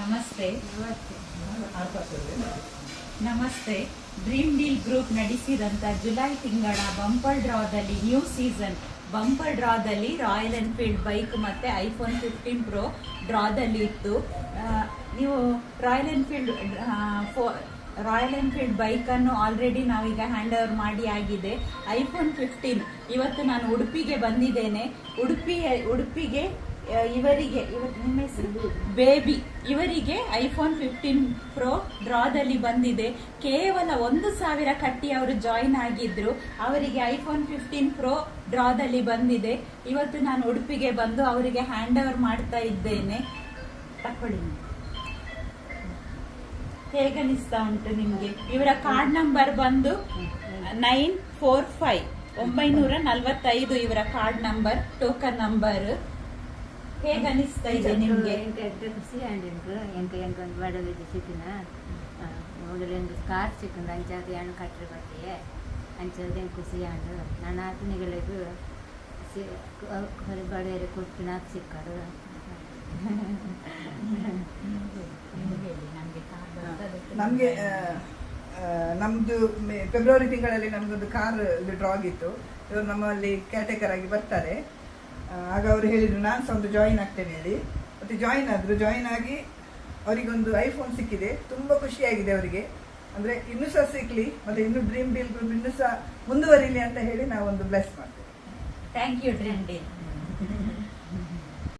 ನಮಸ್ತೆ. ನಮಸ್ತೆ. Dream deal group ನಡೆಸಿದಂತ ಜುಲೈ ತಿಂಗಳ ಬಂಪರ್ ಡ್ರಾದಲ್ಲಿ ನ್ಯೂ ಸೀಸನ್ ಬಂಪರ್ ಡ್ರಾದಲ್ಲಿ ರಾಯಲ್ ಎನ್ಫೀಲ್ಡ್ ಬೈಕ್ ಮತ್ತೆ ಐಫೋನ್ ಫಿಫ್ಟೀನ್ ಪ್ರೋ ಡ್ರಾದಲ್ಲಿ ಇತ್ತು. ನೀವು ರಾಯಲ್ ಎನ್ಫೀಲ್ಡ್ ಫೋ ರಾಯಲ್ ಎನ್ಫೀಲ್ಡ್ ಬೈಕನ್ನು ಆಲ್ರೆಡಿ ನಾವೀಗ ಹ್ಯಾಂಡ್ ಓವರ್ ಮಾಡಿ ಆಗಿದೆ. ಐಫೋನ್ ಫಿಫ್ಟೀನ್ ಇವತ್ತು ನಾನು ಉಡುಪಿಗೆ ಬಂದಿದ್ದೇನೆ. ಉಡುಪಿ ಉಡುಪಿಗೆ ಇವರಿಗೆ ನಿಮ್ಮ ಬೇಬಿ. ಇವರಿಗೆ ಐಫೋನ್ ಫಿಫ್ಟೀನ್ ಪ್ರೋ ಡ್ರಾದಲ್ಲಿ ಬಂದಿದೆ. ಕೇವಲ ಒಂದು ಸಾವಿರ ಕಟ್ಟಿ ಅವರು ಜಾಯಿನ್ ಆಗಿದ್ರು. ಅವರಿಗೆ ಐಫೋನ್ ಫಿಫ್ಟೀನ್ ಪ್ರೋ ಡ್ರಾದಲ್ಲಿ ಬಂದಿದೆ. ಇವತ್ತು ನಾನು ಉಡುಪಿಗೆ ಬಂದು ಅವರಿಗೆ ಹ್ಯಾಂಡ್ ಓವರ್ ಮಾಡ್ತಾ ಇದ್ದೇನೆ. ತಕೊಳ್ಳಿ. ಹೇಗನಿಸ್ತಾ ಉಂಟು ನಿಮಗೆ? ಇವರ ಕಾರ್ಡ್ ನಂಬರ್ ಬಂದು ನೈನ್ ಫೋರ್ ಫೈವ್, ಒಂಬೈನೂರ ನಲ್ವತ್ತೈದು ಇವರ ಕಾರ್ಡ್ ನಂಬರ್ ಟೋಕನ್ ನಂಬರ್ ಇದೆ ನಿಮಗೆ? ಖುಷಿ ಎಂಕ ಎಂಕ ಒಂದು ಸಿಕ್ಕಿನ ಮೊದಲು ಒಂದು ಕಾರ್ ಸಿಕ್ಕಿಂದ ಅಂಚಾದ ಹೆಣ್ಣು ಕಟ್ಟರೆ ಬಟ್ಟಿಗೆ ಅಂಚಾದ ಹೆಂಗೆ ಖುಷಿ ಆಂಡು ನನ್ನ ಬಡರೆ ಹೊರ ಬಡೆಯರು ಕೊಟ್ಟು ನಾಲ್ಕು ಸಿಕ್ಕರು. ನಮಗೆ ನಮ್ಮದು ಮೆ- ಫೆಬ್ರವರಿ ತಿಂಗಳಲ್ಲಿ ನಮ್ಗೊಂದು ಕಾರ್ ಡ್ರಾ ಆಗಿತ್ತು. ಇವರು ನಮ್ಮಲ್ಲಿ ಕ್ಯಾಟೇಕರ್ ಆಗಿ ಬರ್ತಾರೆ. ಆಗ ಅವರು ಹೇಳಿದರು ನಾನು ಸಹ ಒಂದು ಜಾಯಿನ್ ಆಗ್ತೇನೆ ಹೇಳಿ ಮತ್ತೆ ಜಾಯಿನ್ ಆದ್ರು ಜಾಯಿನ್ ಆಗಿ ಅವರಿಗೊಂದು ಐಫೋನ್ ಸಿಕ್ಕಿದೆ. ತುಂಬ ಖುಷಿಯಾಗಿದೆ ಅವರಿಗೆ. ಅಂದ್ರೆ ಇನ್ನೂ ಸಹ ಸಿಕ್ಕಲಿ ಮತ್ತೆ ಇನ್ನು ಡ್ರೀಮ್ ಡೀಲ್ ಗ್ರೂಪ್ ಇನ್ನೂ ಸಹ ಮುಂದುವರಿಲಿ ಅಂತ ಹೇಳಿ ನಾವೊಂದು ಬ್ಲೆಸ್ ಮಾಡ್ತೇವೆ. Thank you dream deal